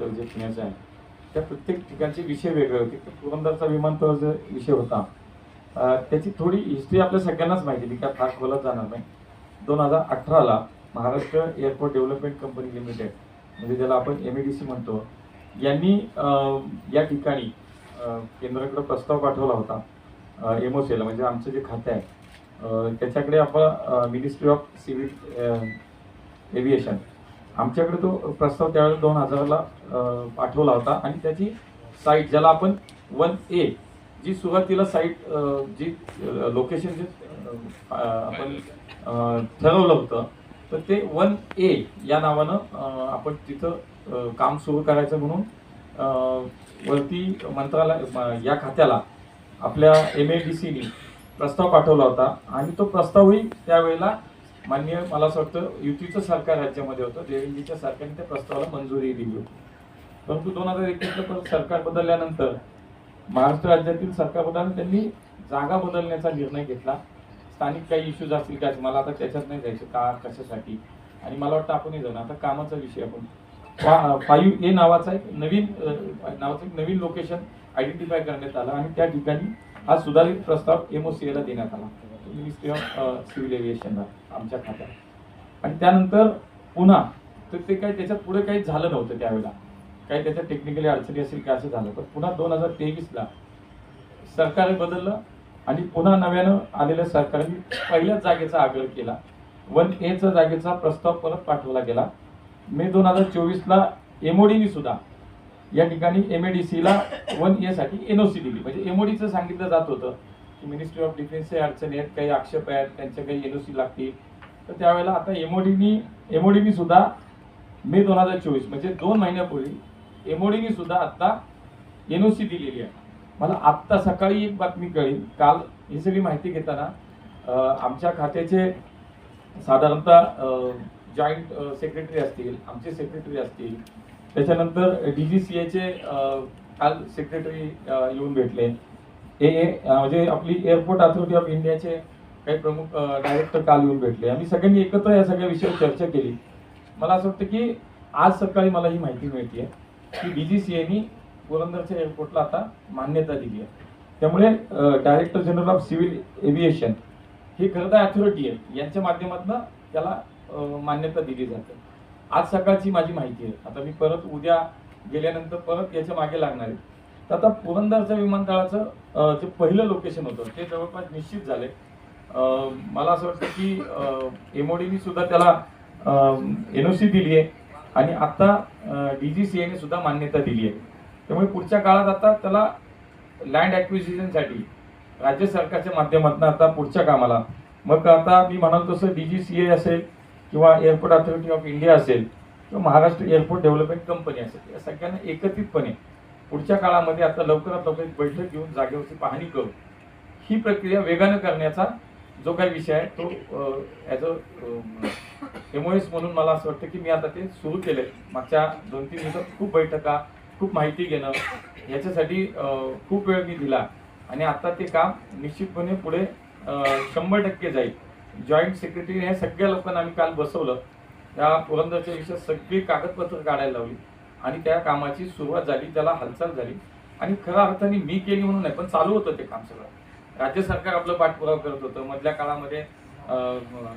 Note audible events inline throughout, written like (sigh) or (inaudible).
विमानतळ जे पुण्याचं आहे त्या प्रत्येक ठिकाणचे विषय वेगळे होते. तर पुरंदरचा विमानतळ जो विषय होता त्याची थोडी हिस्ट्री आपल्या सगळ्यांनाच माहिती ती काय फार खोलात जाणार नाही. दोन हजार अठराला Maharashtra airport development company limited म्हणजे ज्याला आपण एम डी सी म्हणतो यांनी या ठिकाणी केंद्राकडे प्रस्ताव पाठवला होता एम ओ सीला म्हणजे आमचं जे खातं आहे त्याच्याकडे आपण मिनिस्ट्री ऑफ सिव्हिल एव्हिएशन आमच्याकडे तो प्रस्ताव त्यावेळेला दोन हजाराला पाठवला होता आणि त्याची साईट ज्याला आपण वन ए जी सुरुवातीला साईट जी लोकेशन जे आपण ठरवलं होतं तर ते वन ए या नावानं आपण तिथं काम सुरू करायचं म्हणून वरती मंत्रालय या खात्याला आपल्या एम ए डी सीनी प्रस्ताव पाठवला होता आणि तो प्रस्तावही त्यावेळेला मान्य मला असं वाटतं युतीचं सरकार राज्यामध्ये होतं देवेंद्रच्या सरकारने त्या प्रस्तावाला मंजुरी दिली. होती परंतु दोन हजार एकवीसला सरकार बदलल्यानंतर महाराष्ट्र राज्यातील सरकार बदलून त्यांनी जागा बदलण्याचा निर्णय घेतला. स्थानिक काही इश्यूज असतील काय मला आता त्याच्यात नाही जायचं का कशासाठी? आणि मला वाटतं आपणही जाऊ आता कामाचा विषय आपण फाईव्ह ए नावाचा एक नवीन नावाचं एक नवीन लोकेशन आयडेंटिफाय करण्यात आलं आणि त्या ठिकाणी हा सुधारित प्रस्ताव एम ओ सी एला देण्यात आला. मिनिस्ट्री ऑफ सिव्हिल एव्हिएशनला आमच्या खात्यात. आणि त्यानंतर पुन्हा तर ते काही त्याच्यात पुढे काही झालं नव्हतं त्यावेळेला. काही त्याच्या टेक्निकली अडचणी असेल काय असं झालं पण पुन्हा दोन हजार तेवीसला सरकार बदललं आणि पुन्हा नव्यानं आलेल्या सरकारने पहिल्याच जागेचा आग्रह केला. वन एचा जागेचा प्रस्ताव परत पाठवला गेला. मे दोन हजार चोवीसला एमओडीनी सुद्धा या ठिकाणी एम ए डी सीला वन ए साठी सी दिली. म्हणजे एमओडीचं सांगितलं जात होतं. की मिनिस्ट्री ऑफ डिफेन्सचे अडचणी आहेत काही आक्षेप आहेत त्यांच्या काही एन ओ सी लागतील. तर त्यावेळेला आता एमओडीनी एमओडीनी सुद्धा मे दोन हजार चोवीस म्हणजे दोन महिन्यापूर्वी एमओडीनी सुद्धा आता सी दिलेली आहे. मला आत्ता सकाळी एक बातमी कळली. काल ही सगळी माहिती घेताना आमच्या खात्याचे साधारणतः जॉईंट सेक्रेटरी असतील आमचे सेक्रेटरी असतील. त्याच्यानंतर डी जी सी एचे काल सेक्रेटरी येऊन भेटले. ए ए म्हणजे आपली एअरपोर्ट अथॉरिटी ऑफ इंडियाचे काही प्रमुख डायरेक्टर काल येऊन भेटले. आम्ही सगळ्यांनी एकत्र या सगळ्या विषयावर चर्चा केली. मला असं वाटतं की आज सकाळी मला ही माहिती मिळते की डी जी सी एनी पुरंदरच्या एअरपोर्टला आता मान्यता दिली आहे त्यामुळे director general of civil aviation ही खरं तर अथॉरिटी आहे. यांच्या माध्यमातून त्याला मान्यता दिली जाते. आज सकाळची माझी माहिती आहे. आता मी परत उद्या गेल्यानंतर परत याच्या मागे लागणार आहे. तर आता पुरंदरच्या विमानतळाचं जे पहिलं लोकेशन होतं ते जवळपास निश्चित झाले. मला असं वाटतं की एमओडीनी सुद्धा त्याला एनओसी दिली आहे. आणि आता डी जी सी एने सुद्धा मान्यता दिली आहे. त्यामुळे पुढच्या काळात आता त्याला लँड ॲक्विजिशनसाठी राज्य सरकारच्या माध्यमातून आता पुढच्या कामाला. मग आता मी म्हणाल तसं डी जी सी ए असेल किंवा एअरपोर्ट अथॉरिटी ऑफ इंडिया असेल किंवा महाराष्ट्र एअरपोर्ट डेव्हलपमेंट कंपनी असेल या सगळ्यांना एकत्रितपणे पुढच्या काळामध्ये आता लवकरात लवकर एक बैठक घेऊन जागेवरची पाहणी करून ही प्रक्रिया वेगानं करण्याचा जो काही विषय आहे तो ॲज अ एमओएस म्हणून मला असं वाटतं की मी आता ते सुरू केलंय. मागच्या दोन तीन दिवसात खूप बैठका खूप माहिती घेणं याच्यासाठी खूप वेळ मी दिला. आणि आता ते काम निश्चितपणे पुढे शंभर टक्के जाईल. जॉईंट सेक्रेटरी हे सगळ्या लोकांना आम्ही काल बसवलं. त्या पुरंदरच्या विषयात सगळी कागदपत्र काढायला लावली. आणि त्या कामाची सुरुवात झाली त्याला हालचाल झाली. आणि खऱ्या अर्थाने मी केली म्हणून नाही पण चालू होतं ते काम सगळं. राज्य सरकार आपलं पाठपुरावा करत होतं. मधल्या काळामध्ये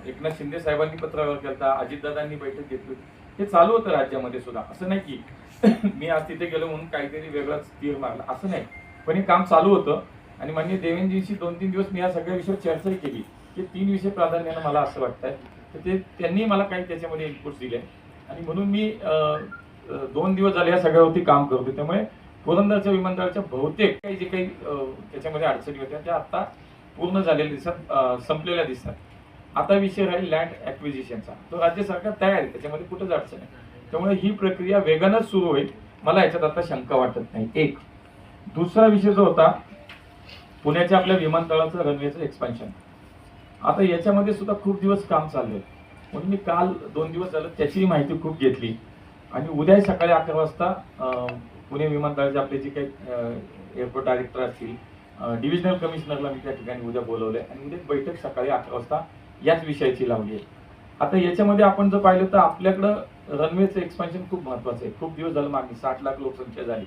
एकनाथ शिंदे साहेबांनी पत्रावर केलता अजितदादांनी बैठक घेतली. हे चालू होतं राज्यामध्ये सुद्धा. असं नाही की (clears throat) मी आज तिथे गेलो म्हणून काहीतरी वेगळाच तीर मारला. असं नाही. पण हे काम चालू होतं. आणि मान्य देवेंद्रजींशी दोन तीन दिवस मी या सगळ्या विषयावर चर्चाही केली. की तीन विषय प्राधान्यानं मला असं वाटतंय. तर ते त्यांनी मला काही त्याच्यामध्ये इनपुट्स दिले. आणि म्हणून मी दोन दिवस झाले या सगळ्यावरती काम करतो त्यामुळे पुरंदरच्या विमानतळाच्या बहुतेक काही जे काही त्याच्यामध्ये अडचणी होत्या त्या आता पूर्ण झालेल्या दिसतात संपलेल्या दिसतात. आता विषय राहील लँड ॲक्विजिशनचा तो राज्य सरकार तयार आहे त्याच्यामध्ये कुठंच अडचण आहे त्यामुळे ही प्रक्रिया वेगानच सुरू होईल मला याच्यात आता शंका वाटत नाही. एक. दुसरा विषय जो होता पुण्याच्या आपल्या विमानतळाचं रनवेचं एक्सपान्शन आता याच्यामध्ये सुद्धा खूप दिवस काम चाललंय. म्हणून मी काल दोन दिवस झालं त्याचीही माहिती खूप घेतली. आणि उद्या सकाळी अकरा वाजता पुणे विमानतळाचे आपले जे काही एअरपोर्ट डायरेक्टर असतील डिव्हिजनल कमिशनरला मी त्या ठिकाणी उद्या बोलवलंय. आणि उद्या बैठक सकाळी अकरा वाजता याच विषयाची लावली आहे. आता याच्यामध्ये आपण जर पाहिलं तर आपल्याकडं रनवेचं एक्सपान्शन खूप महत्वाचं आहे. खूप दिवस झालं मागणी साठ लाख लोकसंख्या झाली.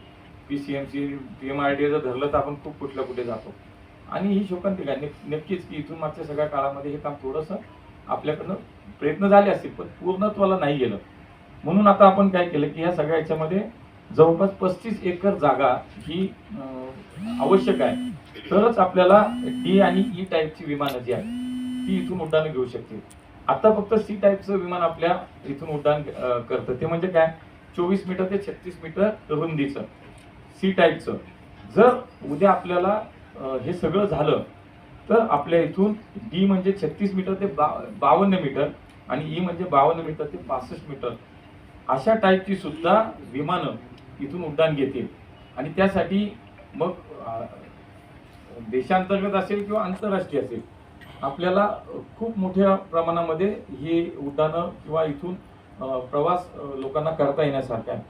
P C M C P M PCMC D जर धरलं तर आपण खूप कुठल्या कुठे जातो. आणि ही शोकांतिका आहे. नक्कीच की इथून मागच्या सगळ्या काळामध्ये हे काम थोडंसं आपल्याकडनं प्रयत्न झाले असतील पण पूर्णत्वाला नाही गेलं. म्हणून आता आपण काय केलं की ह्या सगळ्या याच्यामध्ये जवळपास पस्तीस एकर जागा ही आवश्यक आहे. तरच आपल्याला डी आणि ई टाईपची विमानं जी आहेत ती इथून उड्डाण घेऊ शकतील. आता फक्त सी टाईपचं विमान आपल्या इथून उड्डाण करतं. ते म्हणजे काय? चोवीस मीटर ते छत्तीस मीटर रुंदीचं सी टाईपचं. जर उद्या आपल्याला हे सगळं झालं तर आपल्या इथून डी म्हणजे छत्तीस मीटर ते बा बावन्न मीटर आणि ई म्हणजे बावन्न मीटर ते पासष्ट मीटर अशा टाईपची सुद्धा विमानं इथून उड्डाण घेतील. आणि त्यासाठी मग देशांतर्गत असेल किंवा आंतरराष्ट्रीय असेल आपल्याला खूप मोठ्या प्रमाणामध्ये ही उड्डाणं किंवा इथून प्रवास लोकांना करता येण्यासारखा आहे.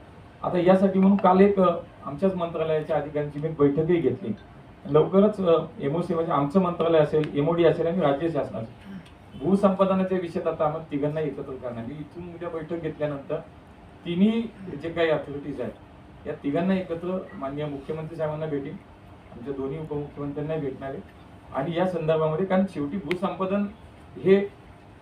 आता यासाठी म्हणून काल एक आमच्याच मंत्रालयाच्या अधिकाऱ्यांची मी बैठकही घेतली. लवकरच एमओसी म्हणजे आमचं मंत्रालय असेल एमओडी असेल आणि राज्य शासनाचे. भूसंपादनाच्या विषयात आता आम्हाला तिघांना एकत्र करणार इथून उद्या बैठक घेतल्यानंतर तिन्ही जे काही अथॉरिटीज आहेत या तिघांना एकत्र माननीय मुख्यमंत्री साहेबांना भेटेल आमच्या दोन्ही उपमुख्यमंत्र्यांना भेटणार आहे. आणि या संदर्भामध्ये कारण शेवटी भूसंपादन हे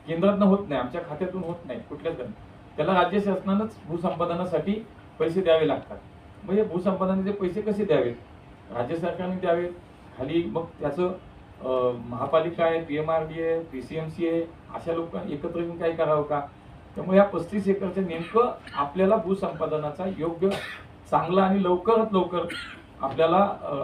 केंद्रातनं होत नाही आमच्या खात्यातून होत नाही कुठल्याच घरी. त्याला राज्य शासनानंच भूसंपादनासाठी पैसे द्यावे लागतात. मग हे भूसंपादनाचे पैसे कसे द्यावेत? राज्य सरकारने द्यावेत? खाली मग त्याचं महापालिका आहे पी एम आर डी आहे पी सी एम सी आहे अशा लोक एकत्र येऊन काही करावं का? त्यामुळे या पस्तीस एकरचं नेमकं आपल्याला भूसंपादनाचा योग्य चांगला आणि लवकरात लवकर आपल्याला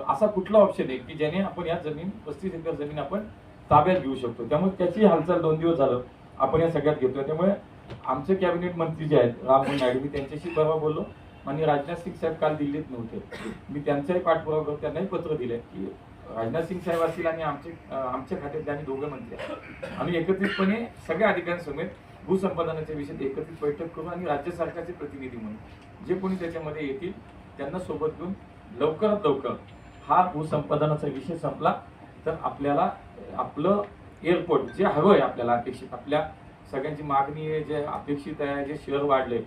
असा कुठला ऑप्शन आहे की ज्याने आपण या जमीन पस्तीस एकर जमीन आपण ताब्यात घेऊ शकतो. त्यामुळे त्याची हालचाल दोन दिवस झालं आपण या सगळ्यात घेतोय. त्यामुळे आमचे कॅबिनेट मंत्री जे आहेत राम नायडू मी त्यांच्याशी परवा बोललो आणि राजनाथ सिंग साहेब काल दिल्लीत नव्हते. मी त्यांचाही पाठपुरावा करतो त्यांनाही पत्र दिले की राजनाथ सिंग साहेब असतील आणि आमचे आमच्या खात्यातले आम्ही दोघं मंत्री आहेत. आम्ही एकत्रितपणे सगळ्या अधिकाऱ्यांसमेत भूसंपादनाच्या विषयात एकत्रित बैठक करू आणि राज्य सरकारचे प्रतिनिधी म्हणून जे कोणी त्याच्यामध्ये येतील त्यांना सोबत घेऊन लवकरात लवकर हा भूसंपादनाचा विषय संपला तर आपल्याला आपलं एअरपोर्ट जे हवं आहे आपल्याला अपेक्षित आपल्या सगळ्यांची मागणी आहे जे अपेक्षित आहे जे शेअर वाढले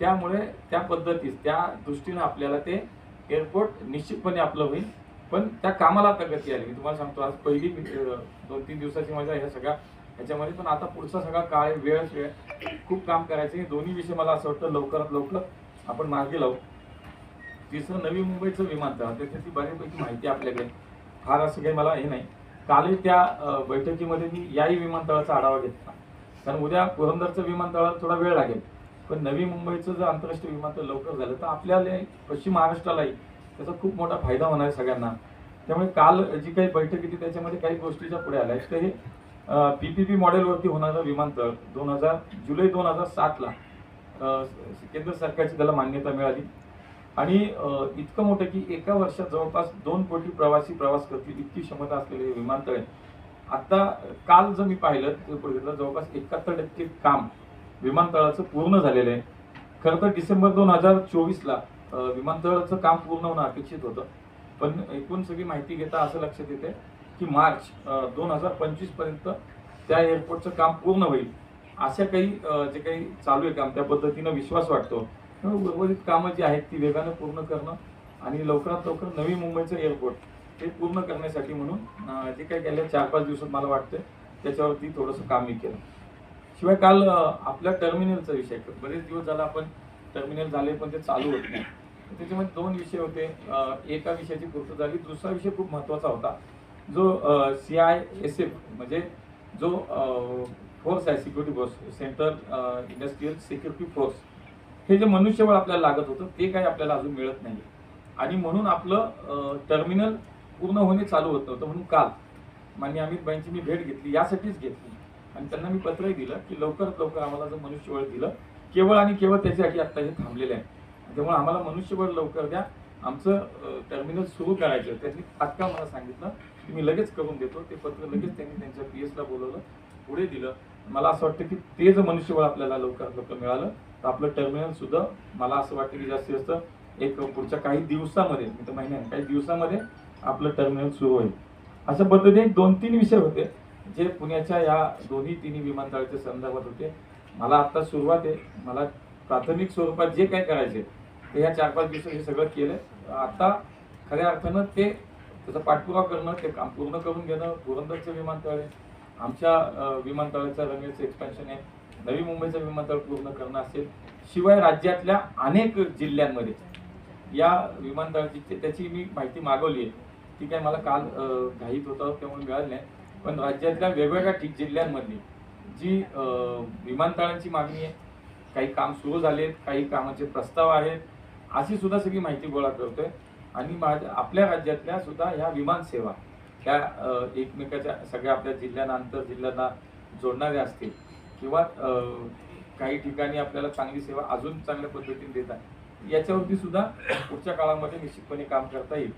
त्यामुळे त्या पद्धतीस त्या दृष्टीनं आपल्याला ते एअरपोर्ट निश्चितपणे आपलं होईल. पण त्या कामाला आता गती आली. मी तुम्हाला सांगतो आज पहिली दोन तीन दिवसाची माझ्या ह्या सगळ्या याच्यामध्ये पण आता पुढचा सगळा काळ आहे, वेळच वेळ. खूप काम करायचं आहे. दोन्ही विषय मला असं वाटतं लवकरात लवकर आपण मार्गी लावू. तिसरं नवी मुंबईचं विमानतळ त्याची बऱ्यापैकी माहिती आपल्याकडे. फार असं काही मला हे नाही. कालही त्या बैठकीमध्ये मी याही विमानतळाचा आढावा घेतला. कारण उद्या पुरंदरचं विमानतळाला थोडा वेळ लागेल. पण नवी मुंबईचं जर आंतरराष्ट्रीय विमानतळ लवकर झालं तर आपल्याला पश्चिम महाराष्ट्रालाही त्याचा खूप मोठा फायदा होणार आहे सगळ्यांना. त्यामुळे काल जी काही बैठक होती त्याच्यामध्ये काही गोष्टीच्या पुढे आल्या तर हे पीपीपी मॉडेलवरती होणारं विमानतळ दोन हजार जुलै दोन हजार सातला केंद्र सरकारची त्याला मान्यता मिळाली. आणि इतकं मोठं की एका वर्षात जवळपास दोन कोटी प्रवासी प्रवास करतील इतकी क्षमता असलेले हे विमानतळ आहे. आता काल जर मी पाहिलं बघितलं जवळपास एकाहत्तर टक्के काम विमानतळाचं पूर्ण झालेलं आहे. खरं तर डिसेंबर दोन हजार चोवीसला विमानतळाचं काम पूर्ण होणं अपेक्षित होतं. पण एकूण सगळी माहिती घेता असं लक्षात येते की मार्च दोन हजार पंचवीसपर्यंत त्या एअरपोर्टचं काम पूर्ण होईल. अशा काही जे काही चालू आहे काम त्या पद्धतीनं विश्वास वाटतो. उर्वरित कामं जी आहेत ती वेगानं पूर्ण करणं आणि लवकरात लवकर नवी मुंबईचं एअरपोर्ट ते पूर्ण करण्यासाठी म्हणून जे काही गेल्या चार पाच दिवसात मला वाटतं त्याच्यावरती थोडंसं काम मी केलं. शिवाय काल आपल्या टर्मिनलचा विषय बरेच दिवस झाला आपण टर्मिनल झाले पण ते चालू होत नाही. त्याच्यामध्ये दोन विषय होते. एका विषयाची पूर्तता झाली दुसरा विषय खूप महत्त्वाचा होता. जो सी आय एस एफ म्हणजे जो फोर्स आहे security force central industrial security force हे जे मनुष्यबळ आपल्याला लागत होतं ते काही आपल्याला अजून मिळत नाही. आणि म्हणून आपलं टर्मिनल पूर्ण होणे चालू होत नव्हतं म्हणून काल. मान्य अमितबाईंची मी भेट घेतली यासाठीच घेतली. आणि त्यांना मी पत्रही दिलं की लवकरात लवकर आम्हाला जर मनुष्यबळ दिलं केवळ आणि केवळ त्याच्यासाठी आत्ता हे थांबलेलं आहे. त्यामुळे आम्हाला मनुष्यबळ लवकर द्या. आमचं टर्मिनल सुरू करायचं त्यांनी तात्काळ मला सांगितलं की मी लगेच करून देतो. ते पत्र लगेच त्यांनी त्यांच्या पी एसला बोलवलं. पुढे दिलं. मला असं वाटतं की ते जर मनुष्यबळ आपल्याला लवकरात लवकर मिळालं तर आपलं टर्मिनल सुद्धा मला असं वाटतं की जास्तीत जास्त एक पुढच्या काही दिवसामध्ये मी तर महिन्याने काही दिवसामध्ये आपलं टर्मिनल सुरू होईल. अशा पद्धतीने दोन तीन विषय होते जे पुण्याच्या या दोन्ही तिन्ही विमानतळाच्या संदर्भात होते. मला आत्ता सुरुवात आहे. मला प्राथमिक स्वरूपात जे काय करायचे ते ह्या चार पाच दिवसात हे सगळं केलं. आता खऱ्या अर्थानं ते त्याचा पाठपुरावा करणं ते काम पूर्ण करून घेणं पुरंदरचं विमानतळ आहे. आमच्या विमानतळाचं रनवेचं एक्सपेन्शन आहे. नवी मुंबईचं विमानतळ पूर्ण करणं असेल. शिवाय राज्यातल्या अनेक जिल्ह्यांमध्ये. या विमानतळाची त्याची मी माहिती मागवली आहे. ती काय मला काल घाईत होतं त्यामुळे मिळाली नाही. पण राज्यातल्या वेगवेगळ्या ठिक जिल्ह्यांमधली जी विमानतळांची मागणी आहे काही काम सुरू झालेत काही कामाचे प्रस्ताव आहेत अशी सुद्धा सगळी माहिती गोळा करतोय. आणि माझ्या आपल्या राज्यातल्या सुद्धा ह्या विमानसेवा ह्या एकमेकाच्या सगळ्या आपल्या जिल्ह्यांना आंतर जिल्ह्यांना जोडणाऱ्या असतील किंवा काही ठिकाणी आपल्याला चांगली सेवा अजून चांगल्या पद्धतीने देतात याच्यावरती सुद्धा पुढच्या काळामध्ये निश्चितपणे काम करता येईल.